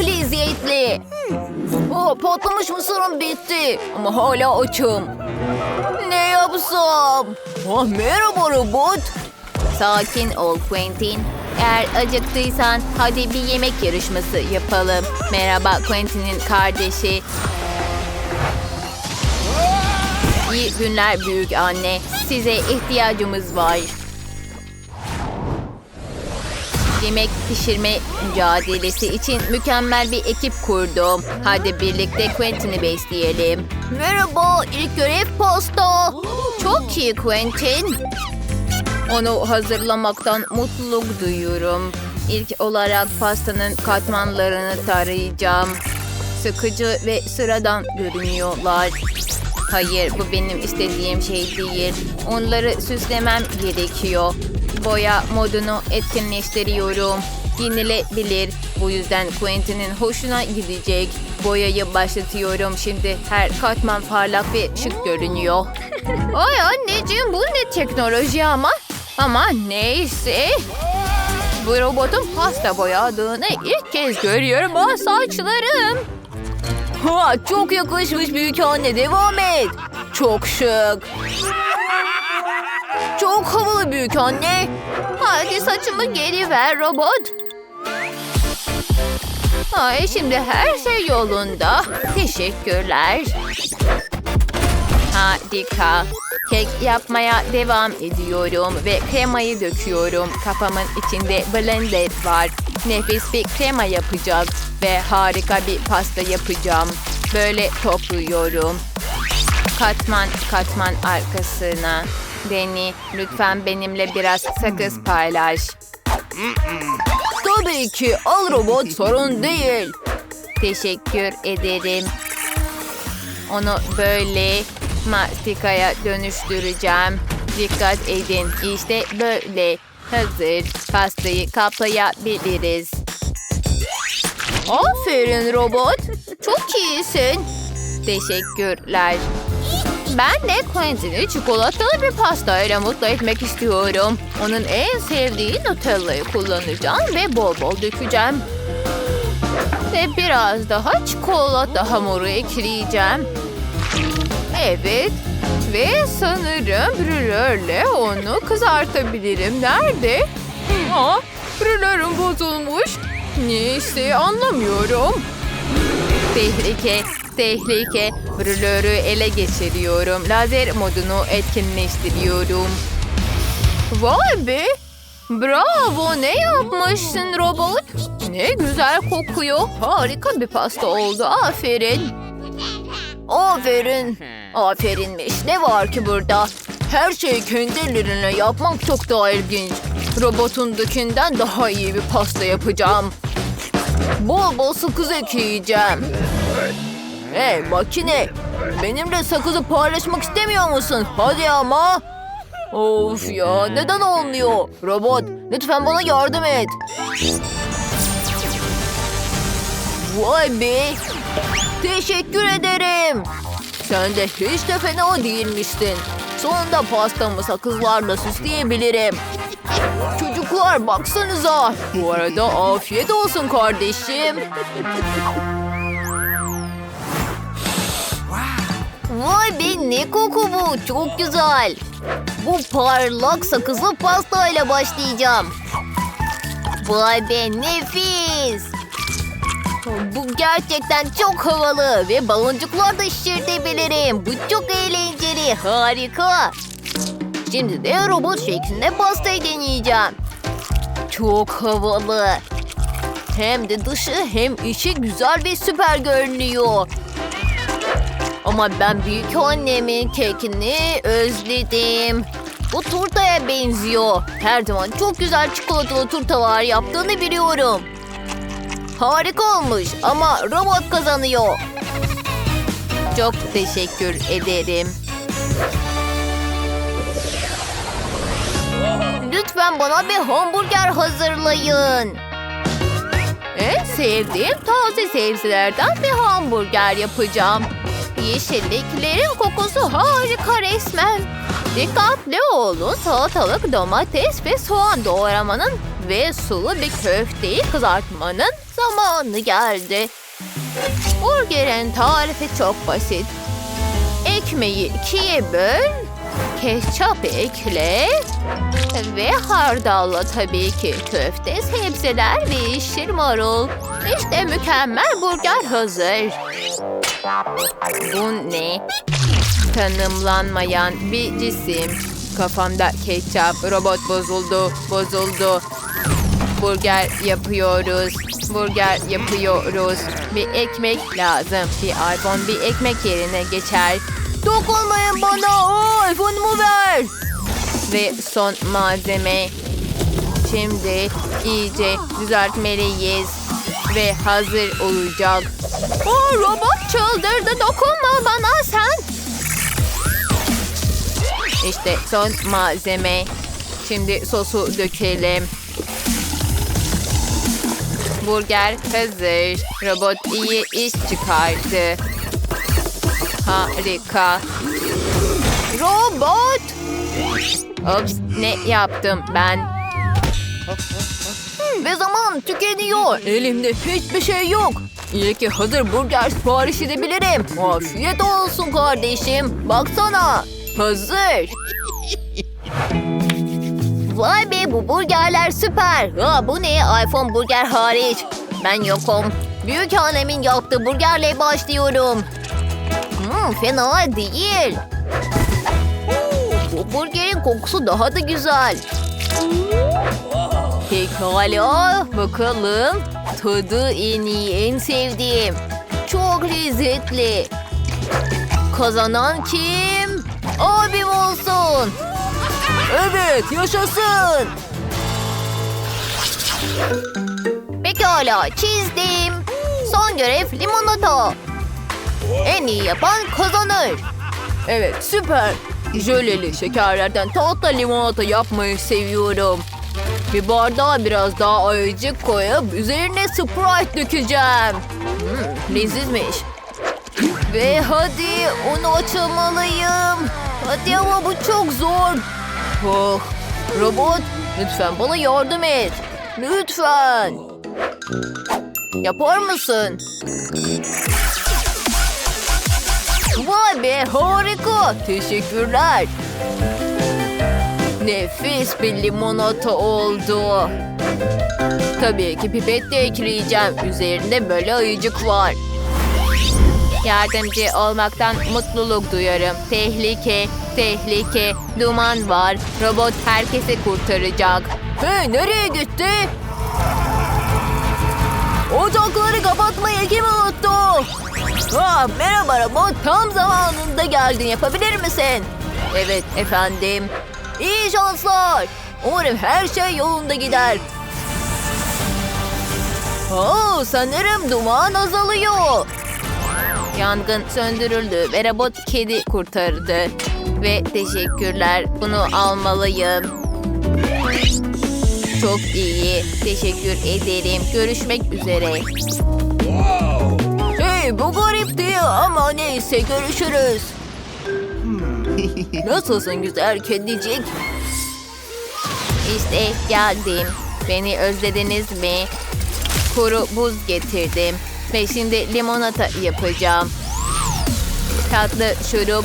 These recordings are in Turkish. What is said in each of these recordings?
çok lezzetli. Oh, patlamış mısırım bitti. Ama hala açım. Ne yapsam? Ah, merhaba robot. Sakin ol Quentin. Eğer acıktıysan hadi bir yemek yarışması yapalım. Merhaba Quentin'in kardeşi. İyi günler büyük anne. Size ihtiyacımız var. Yemek pişirme mücadelesi için mükemmel bir ekip kurdum. Hadi birlikte Quentin'i besleyelim. Merhaba, ilk görev pasta. Çok iyi Quentin. Onu hazırlamaktan mutluluk duyuyorum. İlk olarak pastanın katmanlarını tarayacağım. Sıkıcı ve sıradan görünüyorlar. Hayır, bu benim istediğim şey değil. Onları süslemem gerekiyor. Boya modunu etkinleştiriyorum. Yenilebilir. Bu yüzden Quentin'in hoşuna gidecek. Boyayı başlatıyorum şimdi. Her katman parlak ve şık görünüyor. Ay anneciğim bu ne teknoloji ama. Ama neyse. Bu robotun pasta boyadığını ilk kez görüyorum. Ah saçlarım. Ha, çok yakışmış büyük anne devam et. Çok şık. Çok havalı büyük anne. Hadi saçımı geri ver robot. Ay şimdi her şey yolunda. Teşekkürler. Harika. Kek yapmaya devam ediyorum ve kremayı döküyorum. Kafamın içinde blender var. Nefis bir krema yapacağız ve harika bir pasta yapacağım. Böyle topluyorum. Katman katman arkasına. Deni lütfen benimle biraz sakız paylaş. Tabii ki al robot sorun değil. Teşekkür ederim. Onu böyle mastikaya dönüştüreceğim. Dikkat edin. İşte böyle. Hazır. Pastayı kaplayabiliriz. Aferin robot. Çok iyisin. Teşekkürler. Ben de Quentin'i çikolatalı bir pasta ile mutlu etmek istiyorum. Onun en sevdiği Nutella'yı kullanacağım ve bol bol dökeceğim. Ve biraz daha çikolata hamuru ekleyeceğim. Evet. Ve sanırım brülörle onu kızartabilirim. Nerede? Aa, brülörüm bozulmuş. Neyse anlamıyorum. Tehlike, tehlike. Brülörü ele geçiriyorum. Lazer modunu etkinleştiriyorum. Vay be! Bravo! Ne yapmışsın robot? Ne güzel kokuyor. Harika bir pasta oldu. Aferin. Aferin. Aferinmiş. Ne var ki burada? Her şeyi kendi ellerinle yapmak çok daha ilginç. Robotundakinden daha iyi bir pasta yapacağım. Bol bol sakız ekleyeceğim. Hey makine. Benimle sakızı paylaşmak istemiyor musun? Hadi ama. Of ya neden olmuyor? Robot lütfen bana yardım et. Vay be. Teşekkür ederim. Sen de hiç de fena değilmişsin. Sonunda pastamı sakızlarla süsleyebilirim. Çocuklar baksanıza. Bu arada afiyet olsun kardeşim. Vay be ne koku bu. Çok güzel. Bu parlak sakızlı pastayla başlayacağım. Vay be nefis. Bu gerçekten çok havalı ve baloncuklar da şişirtebilirim. Bu çok eğlenceli. Harika. Şimdi de robot şeklinde pastayı deneyeceğim. Çok havalı. Hem de dışı hem içi güzel ve süper görünüyor. Ama ben büyük annemin kekini özledim. Bu turtaya benziyor. Her zaman çok güzel çikolatalı turtalar yaptığını biliyorum. Harika olmuş ama robot kazanıyor. Çok teşekkür ederim. Lütfen bana bir hamburger hazırlayın. En sevdiğim taze sebzelerden bir hamburger yapacağım. Yeşilliklerin kokusu harika resmen. Dikkatli olun salatalık, domates ve soğan doğramanın ve sulu bir köfteyi kızartmanın zamanı geldi. Burgerin tarifi çok basit. Ekmeği ikiye böl, ketçap ekle ve hardalla tabii ki köfte, sebzeler ve yeşil marul. İşte mükemmel burger hazır. Bu ne? Tanımlanmayan bir cisim. Kafamda ketçap, robot bozuldu, bozuldu. Burger yapıyoruz. Burger yapıyoruz. Bir ekmek lazım. Bir iPhone bir ekmek yerine geçer. Dokunmayın bana. O iPhone'umu ver. Ve son malzeme. Şimdi iyice düzeltmeliyiz. Ve hazır olacak. O robot çıldırdı. Dokunma bana sen. İşte son malzeme. Şimdi sosu dökelim. Burger hazır. Robot iyi iş çıkardı. Harika. Robot! Ops ne yaptım ben? Ve zaman tükeniyor. Elimde hiçbir şey yok. İyi ki hazır burger sipariş edebilirim. Afiyet olsun kardeşim. Baksana. Hazır. Vay be bu burgerler süper. Ha, bu ne iPhone burger hariç. Ben yokum. Büyük annemin yaptığı burgerle başlıyorum. Hmm, fena değil. Bu burgerin kokusu daha da güzel. Pekala bakalım. Tadı en iyi, en sevdiğim. Çok lezzetli. Kazanan kim? Abim olsun. Evet yaşasın. Pekala çizdim. Son görev limonata. En iyi yapan kazanır. Evet süper. Jöleli şekerlerden tatlı limonata yapmayı seviyorum. Bir bardağa biraz daha ayıcık koyup üzerine Sprite dökeceğim. Hmm, lezizmiş. Ve hadi onu açamalıyım. Hadi ama bu çok zor. Oh, robot lütfen bana yardım et. Lütfen. Yapar mısın? Vay be harika. Teşekkürler. Nefis bir limonata oldu. Tabii ki pipet de ekleyeceğim. Üzerinde böyle ayıcık var. Yardımcı olmaktan mutluluk duyarım. Tehlike, tehlike, duman var. Robot herkesi kurtaracak. Hey nereye gitti? Ocakları kapatmayı kim unuttu? Merhaba robot. Tam zamanında geldin. Yapabilir misin? Evet efendim. İyi şanslar. Umarım her şey yolunda gider. Oo, sanırım duman azalıyor. Yangın söndürüldü ve robot kedi kurtardı. Ve teşekkürler. Bunu almalıyım. Çok iyi. Teşekkür ederim. Görüşmek üzere. Hey bu garipti ama neyse görüşürüz. Nasılsın güzel kedicik? İşte geldim. Beni özlediniz mi? Kuru buz getirdim. Ve şimdi limonata yapacağım. Tatlı şurup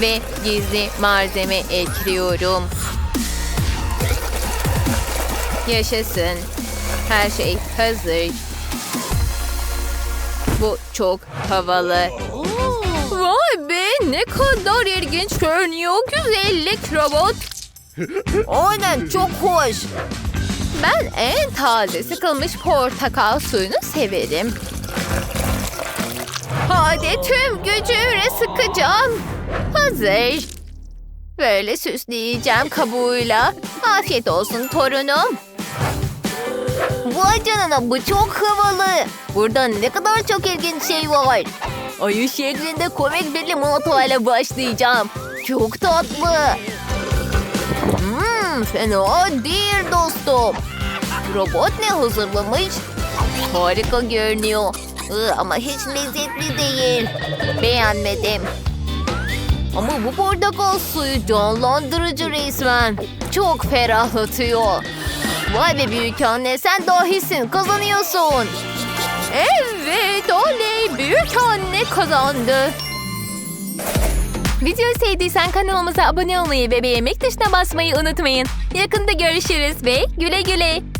ve gizli malzeme ekliyorum. Yaşasın. Her şey hazır. Bu çok havalı. Vay be ne kadar ilginç görünüyor güzellik robot. Aynen çok hoş. Ben en taze sıkılmış portakal suyunu severim. Hadi tüm gücümle sıkacağım. Hazır. Böyle süsleyeceğim kabuğuyla. Afiyet olsun torunum. Vay canına bu çok havalı. Burada ne kadar çok ilginç şey var. Ayı şeklinde komik bir limonatayla başlayacağım. Çok tatlı. Hmm, fena değil dostum. Robot ne hazırlamış? Harika görünüyor. Iı, ama hiç lezzetli değil. Beğenmedim. Ama bu portakal suyu canlandırıcı resmen. Çok ferahlatıyor. Vay be büyük anne sen dahisin kazanıyorsun. Evet oley büyük anne kazandı. Videoyu sevdiysen kanalımıza abone olmayı ve beğenmek tuşuna basmayı unutmayın. Yakında görüşürüz ve güle güle.